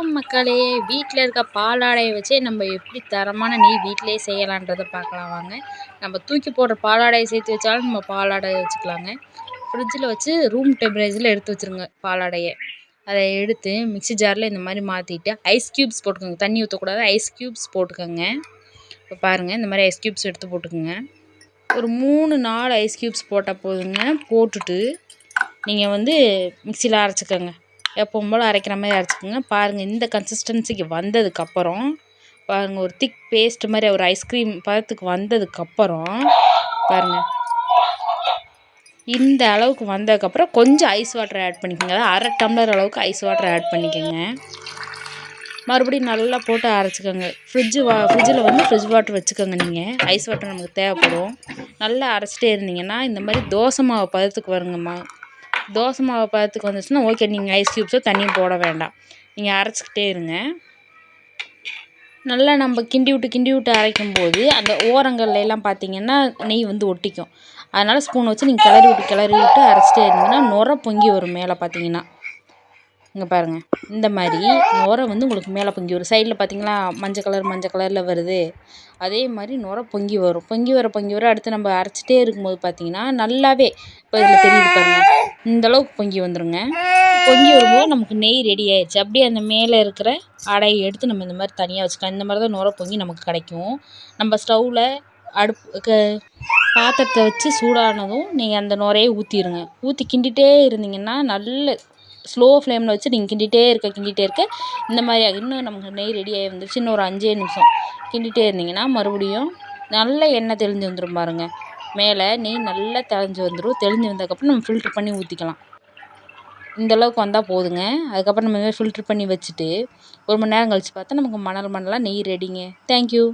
வணக்கம் மக்களே. வீட்டில் இருக்க பாலாடையை வச்சே நம்ம எப்படி தரமான நெய் வீட்டிலே செய்யலான்றதை பார்க்கலாம் வாங்க. நம்ம தூக்கி போடுற பாலாடையை சேர்த்து வச்சாலும் நம்ம பாலாடை வச்சுக்கலாங்க. ஃப்ரிட்ஜில் வச்சு ரூம் டெம்பரேச்சரில் எடுத்து வச்சுருங்க பாலாடையை. அதை எடுத்து மிக்சி ஜாரில் இந்த மாதிரி மாற்றிட்டு ஐஸ் க்யூப்ஸ் போட்டுக்கோங்க. தண்ணி ஊற்றக்கூடாது ஐஸ் க்யூப்ஸ் போட்டுக்கோங்க. இப்போ பாருங்கள் இந்த மாதிரி ஐஸ் க்யூப்ஸ் எடுத்து போட்டுக்கோங்க. ஒரு மூணு நாலு ஐஸ் க்யூப்ஸ் போட்டால் போதுங்க. போட்டுட்டு நீங்கள் வந்து மிக்சியில் அரைச்சிக்கோங்க. எப்பவும் போல் அரைக்கிற மாதிரி அரைச்சிக்கோங்க. பாருங்கள் இந்த கன்சிஸ்டன்சிக்கு வந்ததுக்கப்புறம் பாருங்கள் ஒரு திக் பேஸ்ட் மாதிரி ஒரு ஐஸ்கிரீம் பதத்துக்கு வந்ததுக்கப்புறம் பாருங்கள் இந்த அளவுக்கு வந்ததுக்கப்புறம் கொஞ்சம் ஐஸ் வாட்டர் ஆட் பண்ணிக்கோங்க. அதாவது அரை டம்ளர் அளவுக்கு ஐஸ் வாட்டர் ஆட் பண்ணிக்கோங்க. மறுபடியும் நல்லா போட்டு அரைச்சிக்கோங்க. ஃப்ரிட்ஜு வா ஃப்ரிட்ஜில் வந்து ஃப்ரிட்ஜ் வாட்டர் வச்சுக்கோங்க நீங்கள் ஐஸ் வாட்டர் நமக்கு தேவைப்படும். நல்லா அரைச்சிட்டே இருந்தீங்கன்னா இந்த மாதிரி தோசை மாவு பதத்துக்கு வருங்கம்மா. தோசை மாவு பதத்துக்கு வந்துச்சுன்னா ஓகே நீங்கள் ஐஸ் க்யூப்ஸோ தண்ணியும் போட வேண்டாம். நீங்கள் அரைச்சிக்கிட்டே இருங்க. நல்லா நம்ம கிண்டி விட்டு கிண்டி விட்டு அரைக்கும் போது அந்த ஓரங்கள்ல எல்லாம் பார்த்தீங்கன்னா நெய் வந்து ஒட்டிக்கும். அதனால் ஸ்பூன் வச்சு நீங்கள் கிளறி விட்டு கிளறி விட்டு அரைச்சிட்டே இருந்தீங்கன்னா நுர பொங்கி வரும் மேலே பார்த்தீங்கன்னா இங்கே பாருங்கள் இந்த மாதிரி நுரை வந்து உங்களுக்கு மேலே பொங்கி வரும். சைடில் பார்த்தீங்களா மஞ்சள் கலர் மஞ்சள் கலரில் வருது. அதே மாதிரி நுரை பொங்கி வரும். பொங்கி வர பொங்கி வர அடுத்து நம்ம அரைச்சிட்டே இருக்கும்போது பார்த்தீங்கன்னா நல்லாவே இப்போ இதில் தெரியுது பாருங்கள் இந்தளவுக்கு பொங்கி வந்துடுங்க பொங்கி வரும்போது நமக்கு நெய் ரெடி ஆயிடுச்சு அப்படியே அந்த மேலே இருக்கிற அடையை எடுத்து நம்ம இந்த மாதிரி தனியாக வச்சுக்கலாம். இந்த மாதிரி தான் நுரை பொங்கி நமக்கு கிடைக்கும். நம்ம ஸ்டவ்வில் அடுப்பு க பாத்திரத்தை வச்சு சூடானதும் நீங்கள் அந்த நுரையை ஊற்றிடுங்க ஊற்றி கிண்டிகிட்டே இருந்தீங்கன்னா நல்ல ஸ்லோ ஃப்ளேமில் வச்சு நீங்கள் கிண்டிகிட்டே இருக்க கிண்டிகிட்டே இருக்க. இந்த மாதிரி இன்னும் நமக்கு நெய் ரெடி ஆகி வந்துருச்சு. இன்னும் ஒரு அஞ்சே நிமிஷம். கிண்டிகிட்டே இருந்தீங்கன்னா மறுபடியும் நல்ல எண்ணெய் தெளிஞ்சு வந்துடும் பாருங்கள் மேலே நெய் நல்லா தெளிஞ்சு வந்துடும் தெளிஞ்சு வந்ததுக்கப்புறம் நம்ம ஃபில்ட்ரு பண்ணி ஊற்றிக்கலாம் இந்தளவுக்கு வந்தால் போதுங்க. அதுக்கப்புறம் நம்ம ஃபில்ட்ரு பண்ணி வச்சுட்டு ஒரு மணி நேரம் கழித்து பார்த்தா நமக்கு மணல் மணலாக நெய் ரெடிங்க தேங்க்யூ